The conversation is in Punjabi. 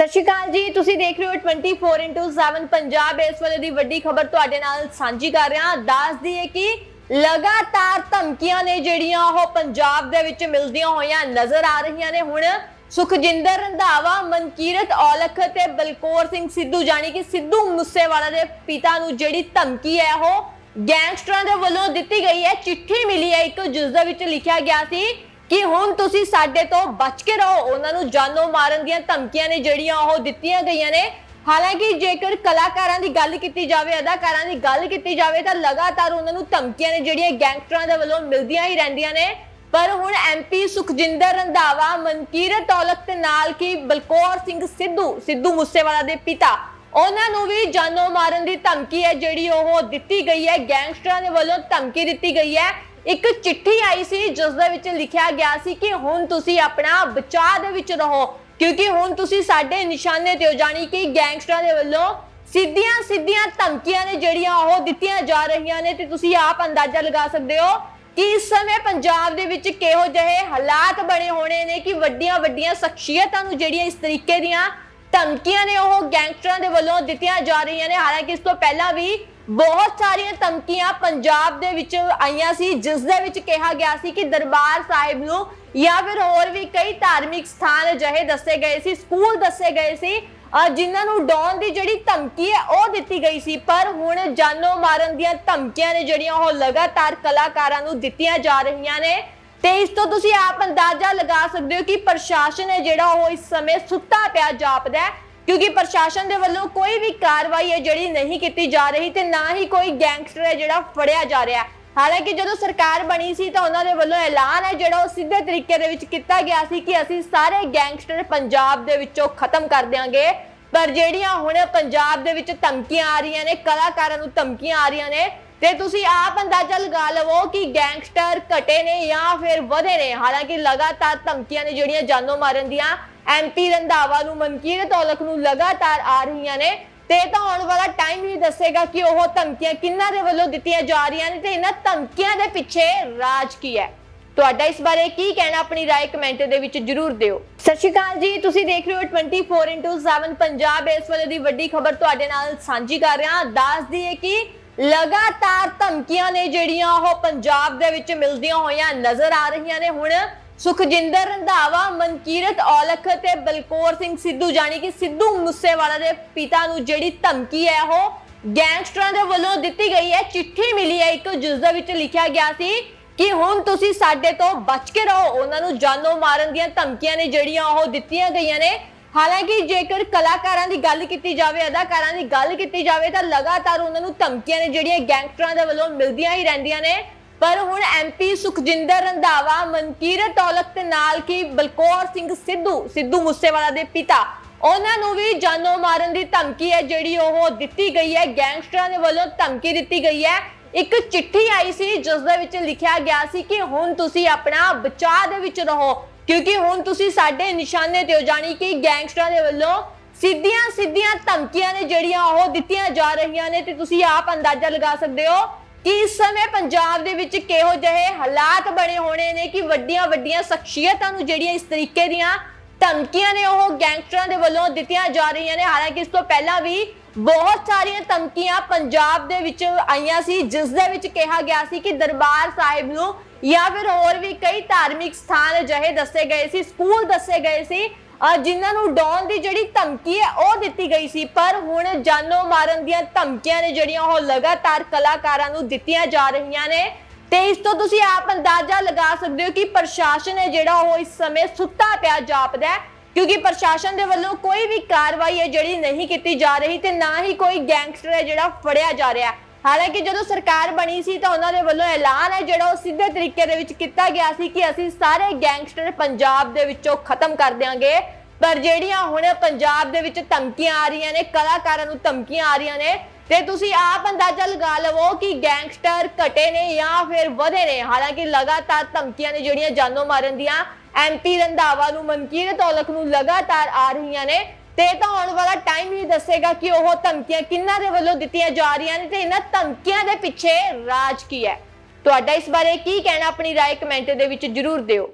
ਸਤਿ ਸ਼੍ਰੀ ਅਕਾਲ ਜੀ। ਤੁਸੀਂ ਦੇਖ ਰਹੇ ਹੋ 24x7 ਪੰਜਾਬ। ਇਸ ਵੇਲੇ ਦੀ ਵੱਡੀ ਖਬਰ ਤੁਹਾਡੇ ਨਾਲ ਸਾਂਝੀ ਕਰ ਰਿਹਾ ਦੱਸ ਦਈਏ ਕਿ ਲਗਾਤਾਰ ਧਮਕੀਆਂ ਨੇ ਜਿਹੜੀਆਂ ਉਹ ਪੰਜਾਬ ਦੇ ਵਿੱਚ ਮਿਲਦੀਆਂ ਹੋਈਆਂ ਨਜ਼ਰ ਆ ਰਹੀਆਂ ਨੇ। ਹੁਣ ਸੁਖਜਿੰਦਰ ਰੰਧਾਵਾ, ਮਨਕੀਰਤ ਔਲਖ ਤੇ ਬਲਕੌਰ ਸਿੰਘ ਸਿੱਧੂ ਜਾਨੀ ਕਿ ਸਿੱਧੂ ਮੂਸੇਵਾਲਾ ਦੇ ਪਿਤਾ ਨੂੰ ਜਿਹੜੀ ਧਮਕੀ ਹੈ, ਉਹ ਗੈਂਗਸਟਰਾਂ ਦੇ ਵੱਲੋਂ ਦਿੱਤੀ ਗਈ ਹੈ। ਚਿੱਠੀ ਮਿਲੀ ਹੈ। ਇੱਕ ਜਿਸ ਦੇ ਵਿੱਚ ਲਿਖਿਆ ਗਿਆ ਸੀ ਕਿ ਹੁਣ ਤੁਸੀਂ ਸਾਡੇ ਤੋਂ ਬਚ ਕੇ ਰਹੋ। ਉਹਨਾਂ ਨੂੰ ਜਾਨੋਂ ਮਾਰਨ ਦੀਆਂ ਧਮਕੀਆਂ ਨੇ ਜਿਹੜੀਆਂ ਉਹ ਦਿੱਤੀਆਂ ਗਈਆਂ ਨੇ। ਹਾਲਾਂਕਿ ਜੇਕਰ ਕਲਾਕਾਰਾਂ ਦੀ ਗੱਲ ਕੀਤੀ ਜਾਵੇ, ਅਦਾਕਾਰਾਂ ਦੀ ਗੱਲ ਕੀਤੀ ਜਾਵੇ, ਤਾਂ ਲਗਾਤਾਰ ਉਹਨਾਂ ਨੂੰ ਧਮਕੀਆਂ ਨੇ ਜਿਹੜੀਆਂ ਗੈਂਗਸਟਰਾਂ ਦੇ ਵੱਲੋਂ ਮਿਲਦੀਆਂ ਹੀ ਰਹਿੰਦੀਆਂ ਨੇ। ਪਰ ਹੁਣ ਐਮਪੀ ਸੁਖਜਿੰਦਰ ਰੰਧਾਵਾ, ਮਨਕੀਰਤ ਔਲਖ ਤੇ ਨਾਲ ਕੀ ਬਲਕੌਰ ਸਿੰਘ ਸਿੱਧੂ ਸਿੱਧੂ ਮੂਸੇਵਾਲਾ ਦੇ ਪਿਤਾ, ਉਹਨਾਂ ਨੂੰ ਵੀ ਜਾਨੋਂ ਮਾਰਨ ਦੀ ਧਮਕੀ ਹੈ ਜਿਹੜੀ ਉਹ ਦਿੱਤੀ ਗਈ ਹੈ। ਗੈਂਗਸਟਰਾਂ ਦੇ ਵੱਲੋਂ ਧਮਕੀ ਦਿੱਤੀ ਗਈ ਹੈ। ਇੱਕ ਚਿੱਠੀ ਆਈ ਸੀ, ਜਿਸ ਦੇ ਵਿੱਚ ਲਿਖਿਆ ਗਿਆ ਸੀ ਕਿ ਹੁਣ ਤੁਸੀਂ ਆਪਣਾ ਬਚਾਅ ਦੇ ਵਿੱਚ ਰਹੋ। ਕਿਉਂਕਿ ਹੁਣ ਤੁਸੀਂ ਸਾਡੇ ਨਿਸ਼ਾਨੇ ਤੇ ਹੋ, ਜਾਣੀ ਕਿ ਗੈਂਗਸਟਰਾਂ ਦੇ ਵੱਲੋਂ ਸਿੱਧੀਆਂ ਸਿੱਧੀਆਂ ਧਮਕੀਆਂ ਨੇ ਜਿਹੜੀਆਂ ਉਹ ਦਿੱਤੀਆਂ ਜਾ ਰਹੀਆਂ ਨੇ, ਤੇ ਤੁਸੀਂ ਆਪ ਅੰਦਾਜ਼ਾ ਲਗਾ ਸਕਦੇ ਹੋ ਕਿ ਇਸ ਸਮੇਂ ਪੰਜਾਬ ਦੇ ਵਿੱਚ ਕਿਹੋ ਜਿਹੇ ਹਾਲਾਤ ਬਣੇ ਹੋਣੇ ਨੇ ਕਿ ਵੱਡੀਆਂ ਵੱਡੀਆਂ ਸ਼ਖਸੀਅਤਾਂ ਨੂੰ ਜਿਹੜੀਆਂ ਇਸ ਤਰੀਕੇ ਦੀਆਂ ਧਮਕੀਆਂ ਨੇ ਉਹ ਗੈਂਗਸਟਰਾਂ ਦੇ ਵੱਲੋਂ ਦਿੱਤੀਆਂ ਜਾ ਰਹੀਆਂ ਨੇ। ਹਾਲਾਂਕਿ ਇਸ ਤੋਂ ਪਹਿਲਾਂ ਵੀ ਬਹੁਤ ਸਾਰੀਆਂ ਧਮਕੀਆਂ ਪੰਜਾਬ ਦੇ ਵਿੱਚ ਆਈਆਂ ਸੀ, ਜਿਸ ਦੇ ਵਿੱਚ ਕਿਹਾ ਗਿਆ ਸੀ ਕਿ ਦਰਬਾਰ ਸਾਹਿਬ ਨੂੰ ਜਾਂ ਫਿਰ ਹੋਰ ਵੀ ਕਈ ਧਾਰਮਿਕ ਸਥਾਨ ਅਜਿਹੇ ਦੱਸੇ ਗਏ ਸੀ, ਸਕੂਲ ਦੱਸੇ ਗਏ ਸੀ ਜਿਨ੍ਹਾਂ ਨੂੰ ਡਾਉਨ ਦੀ ਜਿਹੜੀ ਧਮਕੀ ਹੈ, ਉਹ ਦਿੱਤੀ ਗਈ ਸੀ। ਪਰ ਹੁਣ ਜਾਨੋਂ ਮਾਰਨ ਦੀਆਂ ਧਮਕੀਆਂ ਨੇ ਜਿਹੜੀਆਂ, ਉਹ ਲਗਾਤਾਰ ਕਲਾਕਾਰਾਂ ਨੂੰ ਦਿੱਤੀਆਂ ਜਾ ਰਹੀਆਂ ਨੇ। ਤੇ ਇਸ ਤੋਂ ਤੁਸੀਂ ਆਪ ਅੰਦਾਜ਼ਾ ਲਗਾ ਸਕਦੇ ਹੋ ਕਿ ਪ੍ਰਸ਼ਾਸਨ ਹੈ ਜਿਹੜਾ ਉਹ ਇਸ ਸਮੇਂ ਸੁੱਤਾ ਪਿਆ ਜਾਪਦਾ ਹੈ। ਕਿਉਂਕਿ ਪ੍ਰਸ਼ਾਸਨ ਦੇ ਵੱਲੋਂ ਕੋਈ ਵੀ ਕਾਰਵਾਈ ਹੈ ਜਿਹੜੀ ਨਹੀਂ ਕੀਤੀ ਜਾ ਰਹੀ ਤੇ ਨਾ ਹੀ ਕੋਈ ਗੈਂਗਸਟਰ ਹੈ ਜਿਹੜਾ ਫੜਿਆ ਜਾ ਰਿਹਾ। ਹਾਲਾਂਕਿ ਜਦੋਂ ਸਰਕਾਰ ਬਣੀ ਸੀ ਤਾਂ ਉਹਨਾਂ ਦੇ ਵੱਲੋਂ ਐਲਾਨ ਹੈ ਜਿਹੜਾ ਉਹ ਸਿੱਧੇ ਤਰੀਕੇ ਦੇ ਵਿੱਚ ਕੀਤਾ ਗਿਆ ਸੀ ਕਿ ਅਸੀਂ ਸਾਰੇ ਗੈਂਗਸਟਰ ਪੰਜਾਬ ਦੇ ਵਿੱਚੋਂ ਖਤਮ ਕਰ ਦਿਆਂਗੇ। ਪਰ ਜਿਹੜੀਆਂ ਹੁਣ ਪੰਜਾਬ ਦੇ ਵਿੱਚ ਧਮਕੀਆਂ ਆ ਰਹੀਆਂ ਨੇ, ਕਲਾਕਾਰਾਂ ਨੂੰ ਧਮਕੀਆਂ ਆ ਰਹੀਆਂ ਨੇ, ਤੇ ਤੁਸੀਂ ਆਪ ਅੰਦਾਜ਼ਾ ਲਗਾ ਲਵੋ ਕਿ ਗੈਂਗਸਟਰ ਘਟੇ ਨੇ ਜਾਂ ਫਿਰ ਵਧੇ ਨੇ। ਹਾਲਾਂਕਿ ਲਗਾਤਾਰ ਧਮਕੀਆਂ ਨੇ ਜਿਹੜੀਆਂ ਜਾਨੋਂ ਮਾਰਨ ਦੀਆਂ ਐਮਪੀ ਰੰਧਾਵਾ ਨੂੰ ਮਨਕੀਰਤ ਔਲਖ ਨੂੰ ਲਗਾਤਾਰ ਆ ਰਹੀਆਂ ਨੇ ਤੇ ਇਹ ਤਾਂ ਆਉਣ ਵਾਲਾ ਟਾਈਮ ਹੀ ਦੱਸੇਗਾ ਕਿ ਉਹ ਧਮਕੀਆਂ ਕਿੰਨਾਂ ਦੇ ਵੱਲੋਂ ਦਿੱਤੀਆਂ ਜਾ ਰਹੀਆਂ ਨੇ ਤੇ ਇਹਨਾਂ ਧਮਕੀਆਂ ਦੇ ਪਿੱਛੇ ਰਾਜ ਕੀ ਹੈ ਤੁਹਾਡਾ ਇਸ ਬਾਰੇ ਕੀ ਕਹਿਣਾ ਆਪਣੀ رائے ਕਮੈਂਟ ਦੇ ਵਿੱਚ ਜਰੂਰ ਦਿਓ ਸਤਿ ਸ਼੍ਰੀ ਅਕਾਲ ਜੀ ਤੁਸੀਂ ਦੇਖ ਰਹੇ ਹੋ 24x7 ਪੰਜਾਬ ਇਸ ਵੇਲੇ ਦੀ ਵੱਡੀ ਖਬਰ ਤੁਹਾਡੇ ਨਾਲ ਸਾਂਝੀ ਕਰ ਰਿਹਾ ਦੱਸ ਦਈਏ ਕਿ ਲਗਾਤਾਰ ਧਮਕੀਆਂ ਨੇ ਜਿਹੜੀਆਂ ਉਹ ਪੰਜਾਬ ਦੇ ਵਿੱਚ ਮਿਲਦੀਆਂ ਹੋਈਆਂ ਨਜ਼ਰ ਆ ਰਹੀਆਂ ਨੇ ਹੁਣ ਸੁਖਜਿੰਦਰ ਰੰਧਾਵਾ, ਮਨਕੀਰਤ ਔਲਖ ਤੇ ਬਲਕੌਰ ਸਿੰਘ ਸਿੱਧੂ ਜਾਨੀ ਕਿ ਸਿੱਧੂ ਮੂਸੇਵਾਲਾ ਦੇ ਪਿਤਾ ਨੂੰ ਜਿਹੜੀ ਧਮਕੀ ਹੈ, ਉਹ ਗੈਂਗਸਟਰਾਂ ਦੇ ਵੱਲੋਂ ਦਿੱਤੀ ਗਈ ਹੈ। ਚਿੱਠੀ ਮਿਲੀ ਹੈ ਇੱਕ, ਜਿਸ ਦੇ ਵਿੱਚ ਲਿਖਿਆ ਗਿਆ ਸੀ ਕਿ ਹੁਣ ਤੁਸੀਂ ਸਾਡੇ ਤੋਂ ਬਚ ਕੇ ਰਹੋ। ਉਹਨਾਂ ਨੂੰ ਜਾਨੋਂ ਮਾਰਨ ਦੀਆਂ ਧਮਕੀਆਂ ਨੇ ਜਿਹੜੀਆਂ ਉਹ ਦਿੱਤੀਆਂ ਗਈਆਂ ਨੇ। ਹਾਲਾਂਕਿ ਜੇਕਰ ਕਲਾਕਾਰਾਂ ਦੀ ਗੱਲ ਕੀਤੀ ਜਾਵੇ, ਅਦਾਕਾਰਾਂ ਦੀ ਗੱਲ ਕੀਤੀ ਜਾਵੇ, ਤਾਂ ਲਗਾਤਾਰ ਉਹਨਾਂ ਨੂੰ ਧਮਕੀਆਂ ਨੇ ਜਿਹੜੀਆਂ ਗੈਂਗਸਟਰਾਂ ਦੇ ਵੱਲੋਂ ਮਿਲਦੀਆਂ ਹੀ ਰਹਿੰਦੀਆਂ ਨੇ। ਪਰ ਹੁਣ ਐਮਪੀ ਸੁਖਜਿੰਦਰ ਰੰਧਾਵਾ, ਮਨਕੀਰਤ ਔਲਖ ਤੇ ਨਾਲ ਕੀ ਬਲਕੌਰ ਸਿੰਘ ਸਿੱਧੂ ਸਿੱਧੂ ਮੂਸੇਵਾਲਾ ਦੇ ਪਿਤਾ, ਉਹਨਾਂ ਨੂੰ ਵੀ ਜਾਨੋਂ ਮਾਰਨ ਦੀ ਧਮਕੀ ਹੈ, ਜਿਹੜੀ ਉਹ ਦਿੱਤੀ ਗਈ ਹੈ, ਗੈਂਗਸਟਰਾਂ ਦੇ ਵੱਲੋਂ ਧਮਕੀ ਦਿੱਤੀ ਗਈ ਹੈ। ਇੱਕ ਚਿੱਠੀ ਆਈ ਸੀ, ਜਿਸ ਦੇ ਵਿੱਚ ਲਿਖਿਆ ਗਿਆ ਸੀ ਕਿ ਹੁਣ ਤੁਸੀਂ ਆਪਣਾ ਬਚਾਅ ਦੇ ਵਿੱਚ ਰਹੋ, ਕਿਉਂਕਿ ਹੁਣ ਤੁਸੀਂ ਸਾਡੇ ਨਿਸ਼ਾਨੇ ਤੇ ਹੋ, ਜਾਣੀ ਕਿ ਗੈਂਗਸਟਰਾਂ ਦੇ ਵੱਲੋਂ ਸਿੱਧੀਆਂ ਸਿੱਧੀਆਂ ਧਮਕੀਆਂ ਨੇ ਜਿਹੜੀਆਂ ਉਹ ਦਿੱਤੀਆਂ ਜਾ ਰਹੀਆਂ ਨੇ, ਤੇ ਤੁਸੀਂ ਆਪ ਅੰਦਾਜ਼ਾ ਲਗਾ ਸਕਦੇ ਹੋ ਕਿ ਇਸ ਸਮੇਂ ਪੰਜਾਬ ਦੇ ਵਿੱਚ ਕਿਹੋ ਜਿਹੇ ਹਾਲਾਤ ਬਣੇ ਹੋਣੇ ਨੇ ਕਿ ਵੱਡੀਆਂ ਵੱਡੀਆਂ ਸ਼ਖਸੀਅਤਾਂ ਨੂੰ ਜਿਹੜੀਆਂ ਇਸ ਤਰੀਕੇ ਦੀਆਂ ਧਮਕੀਆਂ ਨੇ ਉਹ ਗੈਂਗਸਟਰਾਂ ਦੇ ਵੱਲੋਂ ਦਿੱਤੀਆਂ ਜਾ ਰਹੀਆਂ ਨੇ? ਹਾਲਾਂਕਿ ਇਸ ਤੋਂ ਪਹਿਲਾਂ ਵੀ ਬਹੁਤ ਸਾਰੀਆਂ ਧਮਕੀਆਂ ਪੰਜਾਬ ਦੇ ਵਿੱਚ ਆਈਆਂ ਸੀ, ਜਿਸ ਦੇ ਵਿੱਚ ਕਿਹਾ ਗਿਆ ਸੀ ਕਿ ਦਰਬਾਰ ਸਾਹਿਬ ਨੂੰ ਜਾਂ ਫਿਰ ਹੋਰ ਵੀ ਕਈ ਧਾਰਮਿਕ ਸਥਾਨ ਅਜਿਹੇ ਦੱਸੇ ਗਏ ਸੀ, ਸਕੂਲ ਦੱਸੇ ਗਏ ਸੀ ਅਹ ਜਿਨ੍ਹਾਂ ਨੂੰ ਡਾਉਨ ਦੀ ਜਿਹੜੀ ਧਮਕੀ ਹੈ, ਉਹ ਦਿੱਤੀ ਗਈ ਸੀ। ਪਰ ਹੁਣ ਜਾਨੋਂ ਮਾਰਨ ਦੀਆਂ ਧਮਕੀਆਂ ਨੇ ਜਿਹੜੀਆਂ, ਉਹ ਲਗਾਤਾਰ ਕਲਾਕਾਰਾਂ ਨੂੰ ਦਿੱਤੀਆਂ ਜਾ ਰਹੀਆਂ ਨੇ। ਤੇ ਇਸ ਤੋਂ ਤੁਸੀਂ ਆਪ ਅੰਦਾਜ਼ਾ ਲਗਾ ਸਕਦੇ ਹੋ ਕਿ ਪ੍ਰਸ਼ਾਸਨ ਹੈ ਜਿਹੜਾ, ਉਹ ਇਸ ਸਮੇਂ ਸੁੱਤਾ ਪਿਆ ਜਾਪਦਾ ਹੈ। ਕਿਉਂਕਿ ਪ੍ਰਸ਼ਾਸਨ ਦੇ ਵੱਲੋਂ ਕੋਈ ਵੀ ਕਾਰਵਾਈ ਹੈ ਜਿਹੜੀ ਨਹੀਂ ਕੀਤੀ ਜਾ ਰਹੀ ਤੇ ਨਾ ਹੀ ਕੋਈ ਗੈਂਗਸਟਰ ਹੈ ਜਿਹੜਾ ਫੜਿਆ ਜਾ ਰਿਹਾ ਹਾਲਾਂਕਿ ਜਦੋਂ ਸਰਕਾਰ ਬਣੀ ਸੀ ਤਾਂ ਉਹਨਾਂ ਦੇ ਵੱਲੋਂ ਐਲਾਨ ਹੈ, ਜਿਹੜਾ ਉਹ ਸਿੱਧੇ ਤਰੀਕੇ ਦੇ ਵਿੱਚ ਕੀਤਾ ਗਿਆ ਸੀ ਕਿ ਅਸੀਂ ਸਾਰੇ ਗੈਂਗਸਟਰ ਪੰਜਾਬ ਦੇ ਵਿੱਚੋਂ ਖਤਮ ਕਰ ਦਿਆਂਗੇ। ਪਰ ਜਿਹੜੀਆਂ ਹੁਣ ਪੰਜਾਬ ਦੇ ਵਿੱਚ ਧਮਕੀਆਂ ਆ ਰਹੀਆਂ ਨੇ, ਕਲਾਕਾਰਾਂ ਨੂੰ ਧਮਕੀਆਂ ਆ ਰਹੀਆਂ ਨੇ, ਤੇ ਤੁਸੀਂ ਆਪ ਅੰਦਾਜ਼ਾ ਲਗਾ ਲਵੋ ਕਿ ਗੈਂਗਸਟਰ ਘਟੇ ਨੇ ਜਾਂ ਫਿਰ ਵਧੇ ਨੇ। ਹਾਲਾਂਕਿ ਲਗਾਤਾਰ ਧਮਕੀਆਂ ਨੇ ਜਿਹੜੀਆਂ ਜਾਨੋਂ ਮਾਰਨ ਦੀਆਂ ਐਮਪੀ ਰੰਧਾਵਾ ਨੂੰ, ਮਨਕੀਰਤ ਔਲਖ ਨੂੰ ਲਗਾਤਾਰ ਆ ਰਹੀਆਂ ਨੇ। ਤੇ ਇਹ ਤਾਂ ਆਉਣ ਵਾਲਾ ਟਾਈਮ ਹੀ ਦੱਸੇਗਾ ਕਿ ਉਹ ਧਮਕੀਆਂ ਕਿੰਨਾਂ ਦੇ ਵੱਲੋਂ ਦਿੱਤੀਆਂ ਜਾ ਰਹੀਆਂ ਨੇ ਤੇ ਇਹਨਾਂ ਧਮਕੀਆਂ ਦੇ ਪਿੱਛੇ ਰਾਜ ਕੀ ਹੈ ਤੁਹਾਡਾ ਇਸ ਬਾਰੇ ਕੀ ਕਹਿਣਾ ਆਪਣੀ رائے ਕਮੈਂਟ ਦੇ ਵਿੱਚ ਜਰੂਰ ਦਿਓ